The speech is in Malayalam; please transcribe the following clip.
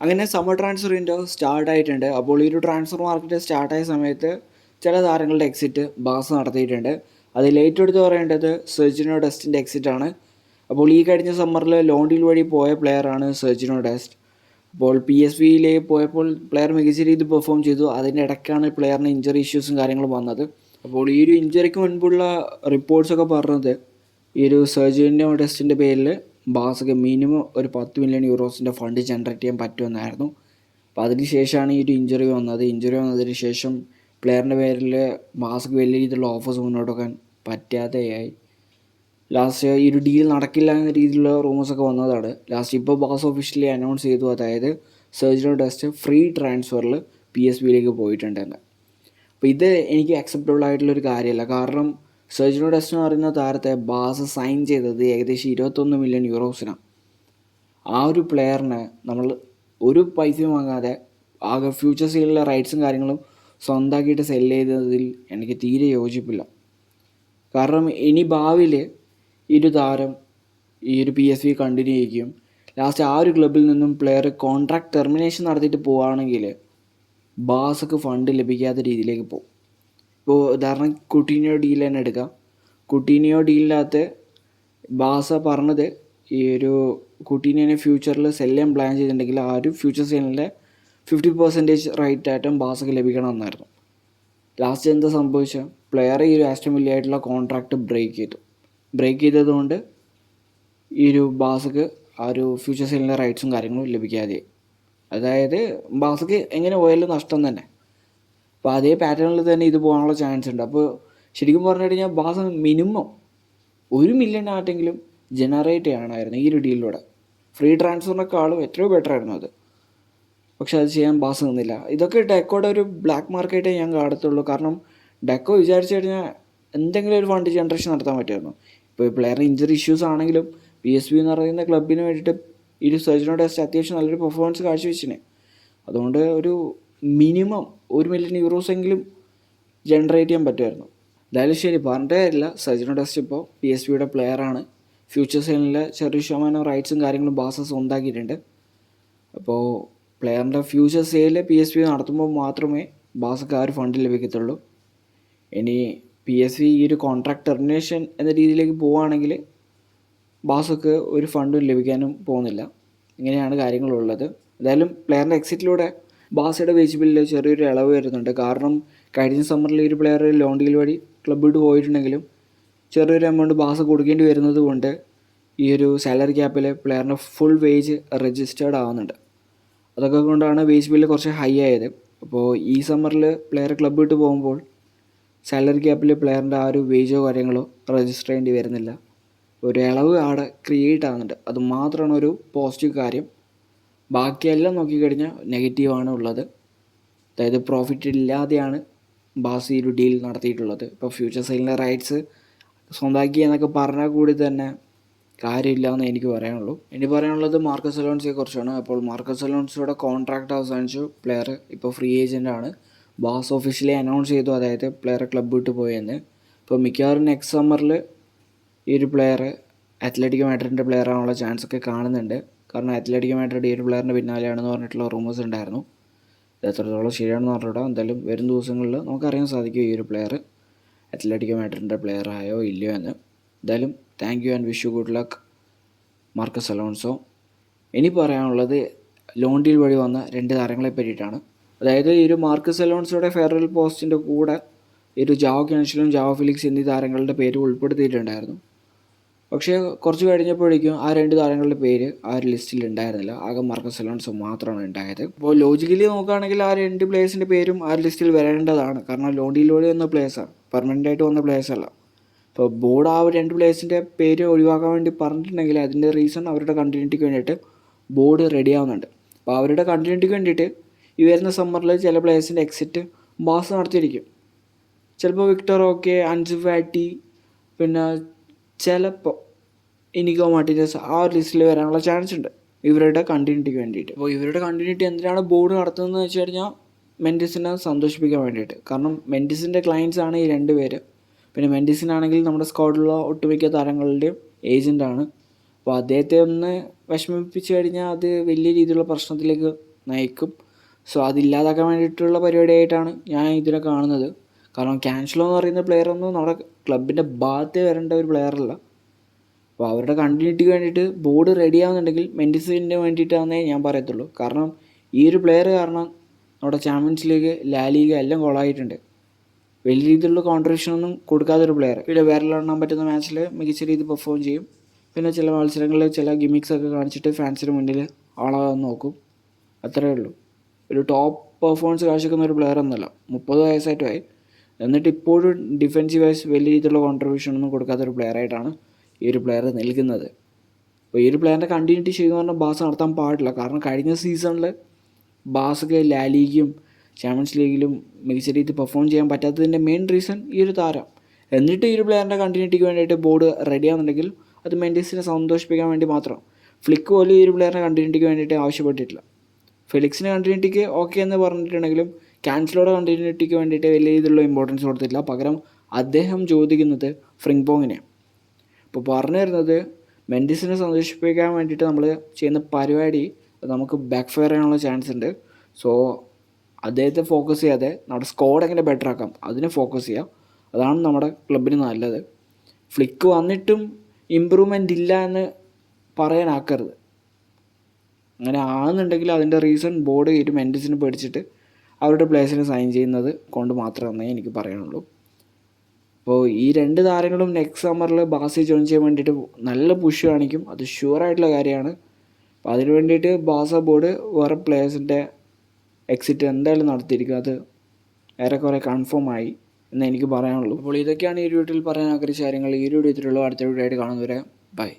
അങ്ങനെ സമ്മർ ട്രാൻസ്ഫർ വിൻഡോ സ്റ്റാർട്ട് ആയിട്ടുണ്ട്. അപ്പോൾ ഈ ഒരു ട്രാൻസ്ഫർ മാർക്കറ്റ് സ്റ്റാർട്ടായ സമയത്ത് ചില താരങ്ങളുടെ എക്സിറ്റ് ബാസ് നടത്തിയിട്ടുണ്ട്. അതിൽ ഏറ്റവും എടുത്ത് പറയേണ്ടത് സെർജിനോ ഡെസ്റ്റിന്റെ എക്സിറ്റ് ആണ്. അപ്പോൾ ഈ കഴിഞ്ഞ സമ്മറിൽ ലോൺ ഡീൽ വഴി പോയ പ്ലെയറാണ് സെർജിനോ ഡെസ്റ്റ് അപ്പോൾ പി എസ് വിയിലേക്ക് പോയപ്പോൾ പ്ലെയർ മികച്ച രീതിയിൽ പെർഫോം ചെയ്തു. അതിന്റെ ഇടയ്ക്കാണ് പ്ലെയറിന് ഇഞ്ചറി ഇഷ്യൂസും കാര്യങ്ങളും വന്നത്. അപ്പോൾ ഈ ഒരു ഇഞ്ചറിക്ക് മുൻപുള്ള റിപ്പോർട്ട്സൊക്കെ പറഞ്ഞത് ഈ ഒരു സെർജിനോ ഡെസ്റ്റിന്റെ പേരിൽ ബാസക്ക് മിനിമം ഒരു പത്ത് മില്യൺ യൂറോസിന്റെ ഫണ്ട് ജനറേറ്റ് ചെയ്യാൻ പറ്റുമെന്നായിരുന്നു. അപ്പോൾ അതിന് ശേഷമാണ് ഈ ഒരു ഇഞ്ചുറി വന്നത്. ഇഞ്ചുറി വന്നതിന് ശേഷം പ്ലെയറിന്റെ പേരിൽ ബാസക്ക് വലിയ രീതിയിലുള്ള ഓഫേഴ്സ് മുന്നോട്ട് വെക്കാൻ പറ്റാതെയായി ലാസ്റ്റ് ഈ ഒരു ഡീൽ നടക്കില്ല എന്ന രീതിയിലുള്ള റൂമേഴ്സൊക്കെ വന്നതാണ്. ലാസ്റ്റ് ഇപ്പോൾ ബാസ് ഒഫീഷ്യലി അനൗൺസ് ചെയ്തു. അതായത് സെർജിനോ ടെസ്റ്റ് ഫ്രീ ട്രാൻസ്ഫറിൽ പി എസ് ബിയിലേക്ക് പോയിട്ടുണ്ടെന്ന്. അപ്പോൾ ഇത് എനിക്ക് അക്സെപ്റ്റബിൾ ആയിട്ടുള്ളൊരു കാര്യമല്ല. കാരണം സെർജിനോ ഡെസ്റ്റ് എന്ന് പറയുന്ന താരത്തെ ബാസ് സൈൻ ചെയ്തത് ഏകദേശം ഇരുപത്തൊന്ന് മില്യൺ യൂറോസിനാണ് ആ ഒരു പ്ലെയറിന് നമ്മൾ ഒരു പൈസയും വാങ്ങാതെ ആകെ ഫ്യൂച്ചർ സീലിലെ റൈറ്റ്സും കാര്യങ്ങളും സ്വന്തമാക്കിയിട്ട് സെൽ ചെയ്തതിൽ എനിക്ക് തീരെ യോജിപ്പില്ല. കാരണം ഇനി ഭാവിയിൽ ഒരു താരം ഈ ഒരു പി എസ് വി കണ്ടിന്യൂ ചെയ്യിക്കും. ലാസ്റ്റ് ആ ഒരു ക്ലബിൽ നിന്നും പ്ലെയർ കോൺട്രാക്ട് ടെർമിനേഷൻ നടത്തിയിട്ട് പോവുകയാണെങ്കിൽ ബാസക്ക് ഫണ്ട് ലഭിക്കാത്ത രീതിയിലേക്ക് പോകും. ഇപ്പോൾ ഉദാഹരണം കുട്ടീനിയോ ഡീൽ തന്നെ എടുക്കാം. കുട്ടീനിയോ ഡീലിനകത്ത് ബാസ പറഞ്ഞത് ഈ ഒരു കുട്ടീനിയെ ഫ്യൂച്ചറിൽ സെല്ല് ചെയ്യാൻ പ്ലാൻ ചെയ്തിട്ടുണ്ടെങ്കിൽ ആ ഒരു ഫ്യൂച്ചർ സെല്ലിന്റെ ഫിഫ്റ്റി പെർസെന്റേജ് റൈറ്റ് ആയിട്ടും ബാസക്ക് ലഭിക്കണമെന്നായിരുന്നു ലാസ്റ്റ് എന്താ സംഭവിച്ചത്? പ്ലെയർ ഈ ഒരു ആസ്റ്റം ആയിട്ടുള്ള കോൺട്രാക്റ്റ് ബ്രേക്ക് ചെയ്തു. ബ്രേക്ക് ചെയ്തതുകൊണ്ട് ഈ ഒരു ബാസക്ക് ആ ഒരു ഫ്യൂച്ചർ സെല്ലിന്റെ റൈറ്റ്സും കാര്യങ്ങളും ലഭിക്കാതെ അതായത് ബാസക്ക് എങ്ങനെ പോയാലും നഷ്ടം തന്നെ. അപ്പോൾ അതേ പാറ്റേണിൽ തന്നെ ഇത് പോകാനുള്ള ചാൻസ് ഉണ്ട്. അപ്പോൾ ശരിക്കും പറഞ്ഞു കഴിഞ്ഞാൽ ബാസ മിനിമം ഒരു മില്യൺ ആട്ടെങ്കിലും ജനറേറ്റ് ചെയ്യണമായിരുന്നു ഈ ഒരു ഡീലിലൂടെ ഫ്രീ ട്രാൻസ്ഫറിനേക്കാളും എത്രയോ ബെറ്റർ ആയിരുന്നു അത്. പക്ഷെ അത് ചെയ്യാൻ ബാസ് നിന്നില്ല. ഇതൊക്കെ ഡെക്കോയുടെ ഒരു ബ്ലാക്ക് മാർക്കറ്റേ ഞാൻ കാണത്തുള്ളൂ. കാരണം ഡെക്കോ വിചാരിച്ചു കഴിഞ്ഞാൽ എന്തെങ്കിലും ഒരു ഫണ്ട് ജനറേഷൻ നടത്താൻ പറ്റുമായിരുന്നു. ഇപ്പോൾ പ്ലെയറിന് ഇഞ്ചറി ഇഷ്യൂസ് ആണെങ്കിലും പി എസ് ബി എന്ന് പറയുന്ന ക്ലബിന് വേണ്ടിയിട്ട് ഈ ഒരു സർജനോ ടെസ്റ്റ് അത്യാവശ്യം നല്ലൊരു പെർഫോമൻസ് കാഴ്ചവെച്ചിന്. അതുകൊണ്ട് ഒരു മിനിമം ഒരു മില്യൺ യൂറോസ് എങ്കിലും ജനറേറ്റ് ചെയ്യാൻ പറ്റുമായിരുന്നു. എന്തായാലും ശരി പറഞ്ഞിട്ടേ കാര്യമില്ല. സജിനോ ടെസ്റ്റ് ഇപ്പോൾ പി എസ് ബിയുടെ പ്ലെയറാണ് ഫ്യൂച്ചർ സെയിലിലെ ചെറിയ ശതമാനം റൈറ്റ്സും കാര്യങ്ങളും ബാസ സ്വന്താക്കിയിട്ടുണ്ട്. അപ്പോൾ പ്ലെയറിന്റെ future sale P S B നടത്തുമ്പോൾ മാത്രമേ ബാസക്ക് ആ ഒരു ഫണ്ട് ലഭിക്കത്തുള്ളൂ. ഇനി പി എസ് ബി ഈ ഒരു കോൺട്രാക്ട് ടെർമിനേഷൻ എന്ന രീതിയിലേക്ക് പോവുകയാണെങ്കിൽ ബാസക്ക് ഒരു ഫണ്ടും ലഭിക്കാനും പോകുന്നില്ല. ഇങ്ങനെയാണ് കാര്യങ്ങളുള്ളത്. എന്തായാലും പ്ലെയറിന്റെ എക്സിറ്റിലൂടെ ബാസയുടെ വേജ് ബില്ലിൽ ചെറിയൊരു ഇളവ് വരുന്നുണ്ട്. കാരണം കഴിഞ്ഞ സമ്മറിൽ ഒരു പ്ലെയർ ലോൺ ഡീൽ വഴി ക്ലബ് വിട്ട് പോയിട്ടുണ്ടെങ്കിലും ചെറിയൊരു എമൗണ്ട് ബാസ കൊടുക്കേണ്ടി വരുന്നത് കൊണ്ട് ഈ ഒരു സാലറി ക്യാപ്പിൽ പ്ലെയറിന്റെ ഫുൾ വേജ് രജിസ്റ്റേർഡ് ആവുന്നുണ്ട്. അതൊക്കെ കൊണ്ടാണ് വേജ് ബില്ല് കുറച്ച് ഹൈ ആയത്. അപ്പോൾ ഈ സമ്മറിൽ പ്ലെയർ ക്ലബ് വിട്ട് പോകുമ്പോൾ സാലറി ക്യാപ്പിൽ പ്ലെയറിന്റെ ആ ഒരു വേജോ കാര്യങ്ങളോ രജിസ്റ്റർ ചെയ്യേണ്ടി വരുന്നില്ല. ഒരു ഇളവ് അവിടെ ക്രിയേറ്റ് ആകുന്നുണ്ട് അത് മാത്രമാണ് ഒരു പോസിറ്റീവ് കാര്യം. ബാക്കിയെല്ലാം നോക്കിക്കഴിഞ്ഞാൽ നെഗറ്റീവാണ് ഉള്ളത്. അതായത് പ്രോഫിറ്റ് ഇല്ലാതെയാണ് ബാസി ഒരു ഡീൽ നടത്തിയിട്ടുള്ളത്. ഇപ്പോൾ ഫ്യൂച്ചർ സെയിലിന്റെ റൈറ്റ്സ് സ്വന്തമാക്കി എന്നൊക്കെ പറഞ്ഞാൽ കൂടി തന്നെ കാര്യമില്ല എന്ന് എനിക്ക് പറയാനുള്ളൂ. ഇനി പറയാനുള്ളത് മാർക്കസ് അലോൺസിനെ കുറിച്ചാണ്. അപ്പോൾ മാർക്കസ് അലോൺസിയുടെ കോൺട്രാക്ട് അവസാനിച്ചു. പ്ലെയർ ഇപ്പോൾ ഫ്രീ ഏജന്റ് ആണ്. ബാസ് ഒഫീഷ്യലി അനൗൺസ് ചെയ്തു. അതായത് പ്ലെയർ ക്ലബ്ബ് വിട്ട് പോയെന്ന്. ഇപ്പോൾ മിക്കവാറും നെക്സ്റ്റ് സമ്മറിൽ ഈ ഒരു പ്ലെയർ അത്ലറ്റിക് മാഡ്രിഡിന്റെ പ്ലെയർ ആവാനുള്ള ചാൻസ് ഒക്കെ കാണുന്നുണ്ട്. കാരണം അത്ലറ്റിക് മാഡ്രിഡ് ഒരു പ്ലെയറിന്റെ പിന്നാലെയാണെന്ന് പറഞ്ഞിട്ടുള്ള റൂമേഴ്സ് ഉണ്ടായിരുന്നു. ഇത് എത്രത്തോളം ശരിയാണെന്ന് പറഞ്ഞിട്ട് എന്തായാലും വരും ദിവസങ്ങളിൽ നമുക്കറിയാൻ സാധിക്കും ഈ ഒരു പ്ലെയർ അത്ലറ്റിക് മാഡ്രിഡിന്റെ പ്ലെയർ ആയോ ഇല്ലയോ എന്ന്. എന്തായാലും thank you and wish you good luck Marcos Alonso. ഇനി പറയാനുള്ളത് ലോൺ ഡീൽ വഴി വന്ന രണ്ട് താരങ്ങളെ പറ്റിയിട്ടാണ്. അതായത് ഈ ഒരു മാർക്കസ് അലോൺസോയുടെ ഫെയറൽ പോസ്റ്റിന്റെ കൂടെ ഈ ഒരു ജാവോ ക്യാൻഷലും ജാവോ ഫിലിക്സ് എന്നീ താരങ്ങളുടെ പേര് ഉൾപ്പെടുത്തിയിട്ടുണ്ടായിരുന്നു. പക്ഷേ കുറച്ച് കഴിഞ്ഞപ്പോഴേക്കും ആ രണ്ട് താരങ്ങളുടെ പേര് ആ ഒരു ലിസ്റ്റിൽ ഉണ്ടായിരുന്നില്ല. ആകെ മാർക്കസ് അലോൺസോ മാത്രമാണ് ഉണ്ടായത്. അപ്പോൾ ലോജിക്കലി നോക്കുകയാണെങ്കിൽ ആ രണ്ട് പ്ലേയേഴ്സിന്റെ പേരും ആ ലിസ്റ്റിൽ വരേണ്ടതാണ്. കാരണം ലോണ്ടി ലോഡി വന്ന പ്ലേയേഴ്സാണ് പെർമനന്റ് ആയിട്ട് വന്ന അല്ല. അപ്പോൾ ബോർഡ് ആ രണ്ട് പ്ലേയേഴ്സിന്റെ പേര് ഒഴിവാക്കാൻ വേണ്ടി പറഞ്ഞിട്ടുണ്ടെങ്കിൽ അതിന്റെ റീസൺ അവരുടെ കണ്ടിന്യൂറ്റിക്ക് വേണ്ടിയിട്ട് ബോർഡ് റെഡി ആവുന്നുണ്ട്. അപ്പോൾ അവരുടെ കണ്ടിന്യൂറ്റിക്ക് വേണ്ടിയിട്ട് ഈ വരുന്ന സമ്മറിൽ ചില പ്ലേയേഴ്സിന്റെ എക്സിറ്റ് ബാസ് നടത്തിയിരിക്കും. ചിലപ്പോൾ വിക്ടർ ഓക്കെ അൻസുവാറ്റി പിന്നെ ചിലപ്പോൾ ഇനിഗോ മാർട്ടിനസ് ആ ഒരു ലിസ്റ്റിൽ വരാനുള്ള ചാൻസ് ഉണ്ട്. ഇവരുടെ കണ്ടിന്യൂറ്റിക്ക് വേണ്ടിയിട്ട്. അപ്പോൾ ഇവരുടെ കണ്ടിന്യൂറ്റി എന്തിനാണ് ബോർഡ് നടത്തുന്നതെന്ന് വെച്ച് കഴിഞ്ഞാൽ മെൻഡിസിനെ സന്തോഷിപ്പിക്കാൻ വേണ്ടിയിട്ട്. കാരണം മെൻഡിസിന്റെ ക്ലയൻസ് ആണ് ഈ രണ്ട് പേര്. പിന്നെ മെൻഡിസിനാണെങ്കിൽ നമ്മുടെ സ്ക്വാഡിലുള്ള ഒട്ടുമിക്ക താരങ്ങളുടെയും ഏജന്റാണ് അപ്പോൾ അദ്ദേഹത്തെ ഒന്ന് വിഷമിപ്പിച്ച് കഴിഞ്ഞാൽ അത് വലിയ രീതിയിലുള്ള പ്രശ്നത്തിലേക്ക് നയിക്കും. സോ അതില്ലാതാക്കാൻ വേണ്ടിയിട്ടുള്ള പരിപാടിയായിട്ടാണ് ഞാൻ ഇതിനെ കാണുന്നത്. കാരണം ക്യാൻസലോ എന്ന് പറയുന്ന പ്ലെയറൊന്നും നമ്മുടെ ക്ലബിന്റെ ഭാഗത്തേ വരേണ്ട ഒരു പ്ലെയർ അല്ല. അപ്പോൾ അവരുടെ കണ്ടിന്യൂറ്റിക്ക് വേണ്ടിയിട്ട് ബോർഡ് റെഡി ആവുന്നുണ്ടെങ്കിൽ മെൻഡിസിന് വേണ്ടിയിട്ടാണെന്നേ ഞാൻ പറയത്തുള്ളൂ. കാരണം ഈ ഒരു പ്ലെയർ കാരണം നമ്മുടെ ചാമ്പ്യൻസ് ലീഗ് ലാ ലീഗ് എല്ലാം കോളായിട്ടുണ്ട് വലിയ രീതിയിലുള്ള കോൺട്രിബ്യൂഷൻ ഒന്നും കൊടുക്കാത്ത ഒരു പ്ലെയർ പിന്നെ വേറെല്ലാം പറ്റുന്ന മാച്ചിൽ മികച്ച രീതിയിൽ പെർഫോം ചെയ്യും. പിന്നെ ചില മത്സരങ്ങളിൽ ചില ഗിമിക്സ് ഒക്കെ കാണിച്ചിട്ട് ഫാൻസിന് മുന്നിൽ ആളാകാൻ നോക്കും. അത്രയേ ഉള്ളൂ. ഒരു ടോപ്പ് പെർഫോമൻസ് കാഴ്ചക്കുന്ന ഒരു പ്ലെയർ ഒന്നുമല്ല. മുപ്പത് വയസ്സായിട്ടുമായി എന്നിട്ട് ഇപ്പോഴും ഡിഫെൻസീവ് വൈസ് വലിയ രീതിയിലുള്ള കോൺട്രിബ്യൂഷൻ ഒന്നും കൊടുക്കാത്ത ഒരു ആയിട്ടാണ് ഈ ഒരു പ്ലെയർ നിൽക്കുന്നത്. അപ്പോൾ ഈ ഒരു പ്ലെയറിന്റെ കണ്ടിന്യൂറ്റി ശരിക്കും പറഞ്ഞാൽ ബാസ് നടത്താൻ പാടില്ല. കാരണം കഴിഞ്ഞ സീസണിൽ ബാസൊക്കെ ലാലീഗും ചാമ്പ്യൻസ് ലീഗിലും മികച്ച രീതിയിൽ പെർഫോം ചെയ്യാൻ പറ്റാത്തതിന്റെ മെയിൻ റീസൺ ഈ ഒരു താരം. എന്നിട്ട് ഈ ഒരു പ്ലെയറിന്റെ കണ്ടിന്യൂറ്റിക്ക് വേണ്ടിയിട്ട് ബോർഡ് റെഡിയാണെന്നുണ്ടെങ്കിൽ അത് മെൻഡീസിനെ സന്തോഷിപ്പിക്കാൻ വേണ്ടി മാത്രം. ഫ്ലിക്ക് പോലും ഈ ഒരു പ്ലെയറിന്റെ കണ്ടിന്യൂറ്റിക്ക് വേണ്ടിയിട്ട് ആവശ്യപ്പെട്ടിട്ടില്ല. ഫെലിക്സിന് കണ്ടിന്യൂറ്റിക്ക് ഓക്കെ എന്ന് പറഞ്ഞിട്ടുണ്ടെങ്കിലും ക്യാൻസലോടെ കണ്ടിന്യൂറ്റിക്ക് വേണ്ടിയിട്ട് വലിയ രീതിയിലുള്ള ഇമ്പോർട്ടൻസ് കൊടുത്തില്ല പകരം അദ്ദേഹം ചോദിക്കുന്നത് ഫ്രിങ്പോങ്ങിനെ. ഇപ്പോൾ പറഞ്ഞു വരുന്നത് മെൻഡിസിനെ സന്തോഷിപ്പിക്കാൻ വേണ്ടിയിട്ട് നമ്മൾ ചെയ്യുന്ന പരിപാടി നമുക്ക് ബാക്ക് ഫയർ ചെയ്യാനുള്ള ചാൻസ് ഉണ്ട്. സോ അദ്ദേഹത്തെ ഫോക്കസ് ചെയ്യാതെ നമ്മുടെ സ്കോഡ് എങ്ങനെ ബെറ്റർ ആക്കാം അതിനെ ഫോക്കസ് ചെയ്യാം. അതാണ് നമ്മുടെ ക്ലബിന് നല്ലത്. ഫ്ലിക്ക് വന്നിട്ടും ഇമ്പ്രൂവ്മെന്റ് ഇല്ല എന്ന് പറയാനാക്കരുത്. അങ്ങനെ ആണെന്നുണ്ടെങ്കിൽ അതിന്റെ റീസൺ ബോർഡ് കയറ്റും മെൻഡിസിനെ പേടിച്ചിട്ട് അവരുടെ പ്ലേസിന് സൈൻ ചെയ്യുന്നത് കൊണ്ട് മാത്രമേ എനിക്ക് പറയാനുള്ളൂ. അപ്പോൾ ഈ രണ്ട് താരങ്ങളും നെക്സ്റ്റ് സമ്മറിൽ ബാസി ജോയിൻ ചെയ്യാൻ വേണ്ടിയിട്ട് നല്ല പുഷ് കാണിക്കും. അത് ഷുവറായിട്ടുള്ള കാര്യമാണ്. അപ്പോൾ അതിന് വേണ്ടിയിട്ട് ബാസ ബോർഡ് വേറെ പ്ലേയേഴ്സിന്റെ എക്സിറ്റ് എന്തായാലും നടത്തിയിരിക്കും. അത് ഏറെക്കുറെ കൺഫേം ആയി എന്ന് എനിക്ക് പറയാനുള്ളൂ. അപ്പോൾ ഇതൊക്കെയാണ് ഈ വീഡിയോയിൽ പറയാൻ ആഗ്രഹിച്ച കാര്യങ്ങൾ. ഈ ഒരു വീഡിയോത്തിലുള്ള അടുത്ത വീഡിയോ ആയിട്ട് കാണുന്നവരെ ബൈ